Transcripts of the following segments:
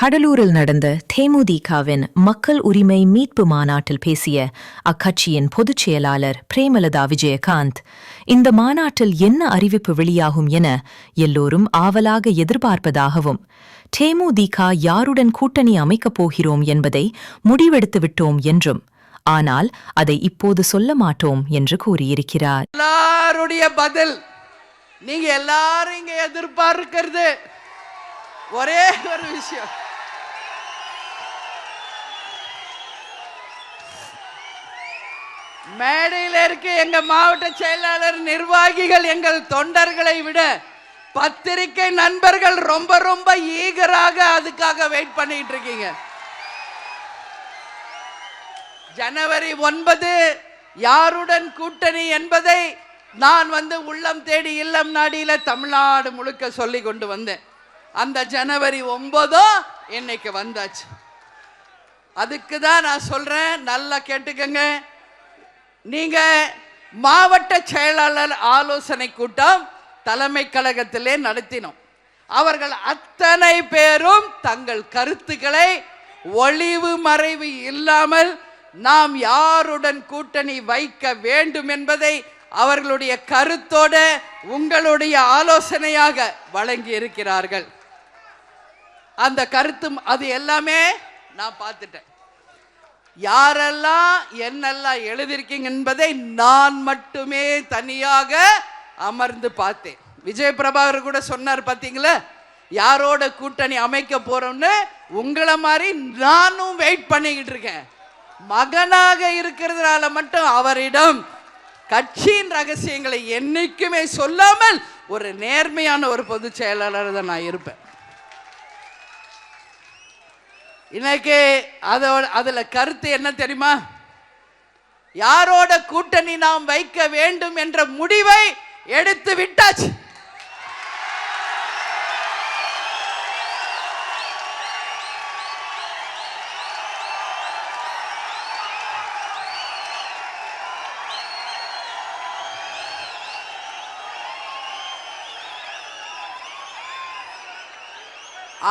கடலூரில் நடந்த தேமுதிகவின் மக்கள் உரிமை மீட்பு மாநாட்டில் பேசிய அக்கட்சியின் பொதுச் செயலாளர் பிரேமலதா விஜயகாந்த் இந்த மாநாட்டில் என்ன அறிவிப்பு வெளியாகும் என எல்லோரும் ஆவலாக எதிர்பார்ப்பதாகவும் தேமுதிக யாருடன் கூட்டணி அமைக்கப் போகிறோம் என்பதை முடிவெடுத்து விட்டோம் என்றும் ஆனால் அதை இப்போது சொல்ல மாட்டோம் என்று கூறியிருக்கிறார். எல்லாருடைய பதில் நீங்க எல்லாரும் இங்க எதிர்பார்க்கிறது. ஒரே ஒரு விஷயம். மேடையில் இருக்க எங்க மாவட்ட செயலாளர் நிர்வாகிகள் எங்கள் தொண்டர்களை விட பத்திரிகை நண்பர்கள் ரொம்ப ரொம்ப ஈகராக அதுக்காக வெயிட் பண்ணிட்டு இருக்கீங்க. ஜனவரி ஒன்பது யாருடன் கூட்டணி என்பதை நான் வந்து உள்ளம் தேடி இல்லம் நாடியில தமிழ்நாடு முழுக்க சொல்லி கொண்டு வந்தேன். அந்த ஜனவரி ஒன்பதோ இன்னைக்கு வந்தாச்சு. அதுக்கு தான் நான் சொல்றேன் நல்லா கேட்டுக்கங்க. நீங்க மாவட்ட செயலாளர் ஆலோசனை கூட்டம் தலைமை கழகத்திலே நடத்தினோம். அவர்கள் அத்தனை பேரும் தங்கள் கருத்துக்களை ஒளிவு மறைவு இல்லாமல் நாம் யாருடன் கூட்டணி வைக்க வேண்டும் என்பதை அவர்களுடைய கருத்தோட உங்களுடைய ஆலோசனையாக வழங்கி இருக்கிறார்கள் அந்த கருத்தும் அது எல்லாமே நான் பார்த்துட்டேன். யாரெல்லாம் என்னெல்லாம் எழுதியிருக்கீங்க என்பதை நான் மட்டுமே தனியாக அமர்ந்து பார்த்தேன். விஜய் பிரபாகர் கூட சொன்னார் பார்த்தீங்களா? யாரோட கூட்டணி அமைக்க போறோம்னு உங்களை மாதிரி நானும் வெயிட் பண்ணிக்கிட்டு இருக்கேன். மகனாக இருக்கிறதுனால மட்டும் அவரிடம் கட்சியின் ரகசியங்களை என்னைக்குமே சொல்லாமல் ஒரு நேர்மையான ஒரு பொதுச் செயலாளர் தான் நான் இருப்பேன். இன்னைக்கு அதோட அதுல கருத்து என்ன தெரியுமா? யாரோட கூட்டணி நாம் வைக்க வேண்டும் என்ற முடிவை எடுத்து விட்டாச்சு.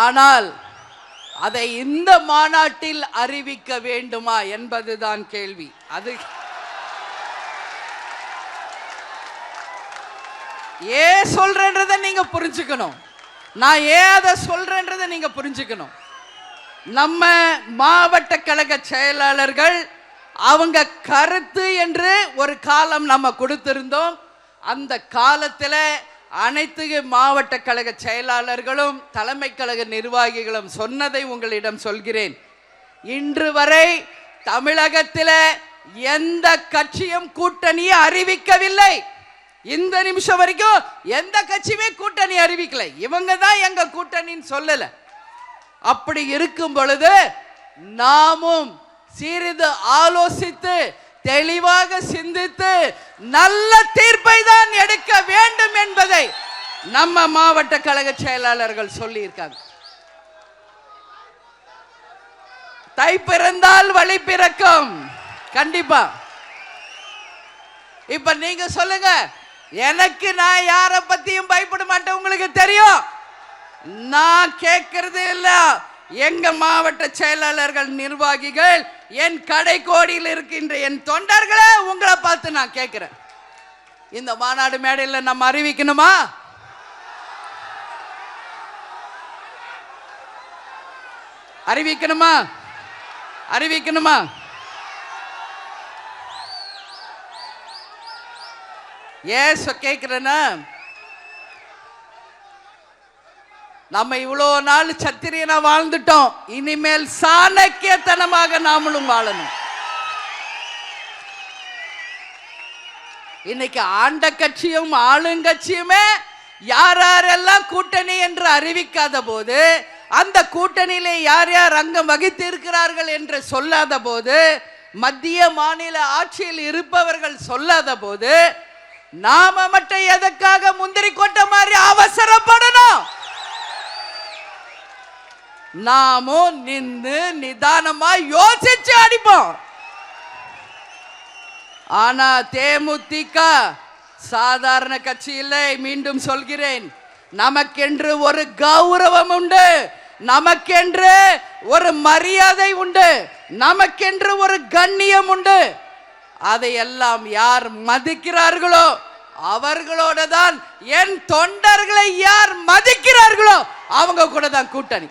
ஆனால் அதை இந்த மாநாட்டில் அறிவிக்க வேண்டுமா என்பதுதான் கேள்வி. அது ஏன் சொல்றேன்றதை நீங்க புரிஞ்சுக்கணும். நான் ஏன் அதை சொல்றேன்றதை நீங்க புரிஞ்சுக்கணும். நம்ம மாவட்ட கழக செயலாளர்கள் அவங்க கருத்து என்று ஒரு காலம் நம்ம கொடுத்திருந்தோம். அந்த காலத்தில் அனைத்து மாவட்ட கழக செயலாளர்களும் தலைமை கழக நிர்வாகிகளும் சொன்னதை உங்களிடம் சொல்கிறேன். இன்று வரை தமிழகத்தில் எந்த கட்சியும் கூட்டணியை அறிவிக்கவில்லை. இந்த நிமிஷம் வரைக்கும் எந்த கட்சியுமே கூட்டணி அறிவிக்கல. இவங்க தான் எங்க கூட்டணின்னு சொல்லல. அப்படி இருக்கும் பொழுது நாமும் சிறிது ஆலோசித்து தெளிவாக சிந்தித்து நல்ல தீர்ப்பை தான் எடுக்க வேண்டும் நம்ம மாவட்ட கழக செயலாளர்கள் சொல்லி இருக்காங்க தை பிறந்தால் வழி பிறக்கும். கண்டிப்பா. இப்ப நீங்க சொல்லுங்க. எனக்கு நான் யார பத்தியும் பயப்பட மாட்டேன் உங்களுக்கு தெரியும். நான் கேட்கறது இல்ல. எங்க மாவட்ட செயலாளர்கள் நிர்வாகிகள் என் கடைக்கோடியில் இருக்கின்ற என் தொண்டர்களை உங்களை பார்த்து நான் கேட்கிறேன். இந்த மாநாடு மேடையில் நம்ம அறிவிக்கணுமா? அறிவிக்கணுமா? அறிவிக்கணுமா? ஏன் கேட்கிறேன்னா நம்ம இவ்வளோ நாள் சத்திரியனா வாழ்ந்துட்டோம். இனிமேல் சாணக்கியத்தனமாக நாமளும் வாழணும். இன்னைக்கு ஆண்ட கட்சியும் ஆளுங்கட்சியுமே யார் யாரெல்லாம் கூட்டணி என்று அறிவிக்காத போது அந்த கூட்டணியிலே யார் யார் அங்கம் வகித்து இருக்கிறார்கள் என்று சொல்லாத போது மத்திய மாநில ஆட்சியில் இருப்பவர்கள் சொல்லாத போது நாம மட்டும் எதற்காக முந்திரி கொட்ட மாதிரி அவசரப்படணும்? நாமும் நின்று நிதானமா யோசிச்சு அடிப்போம். ஆனா தேமுதிக சாதாரண கட்சி இல்லை மீண்டும் சொல்கிறேன். நமக்கென்று ஒரு கௌரவம் உண்டு. நமக்கென்று ஒரு மரியாதை உண்டு. நமக்கென்று ஒரு கண்ணியம் உண்டு. அதையெல்லாம் யார் மதிக்கிறார்களோ அவர்களோட தான் என் தொண்டர்களை யார் மதிக்கிறார்களோ அவங்க கூட தான் கூட்டணி.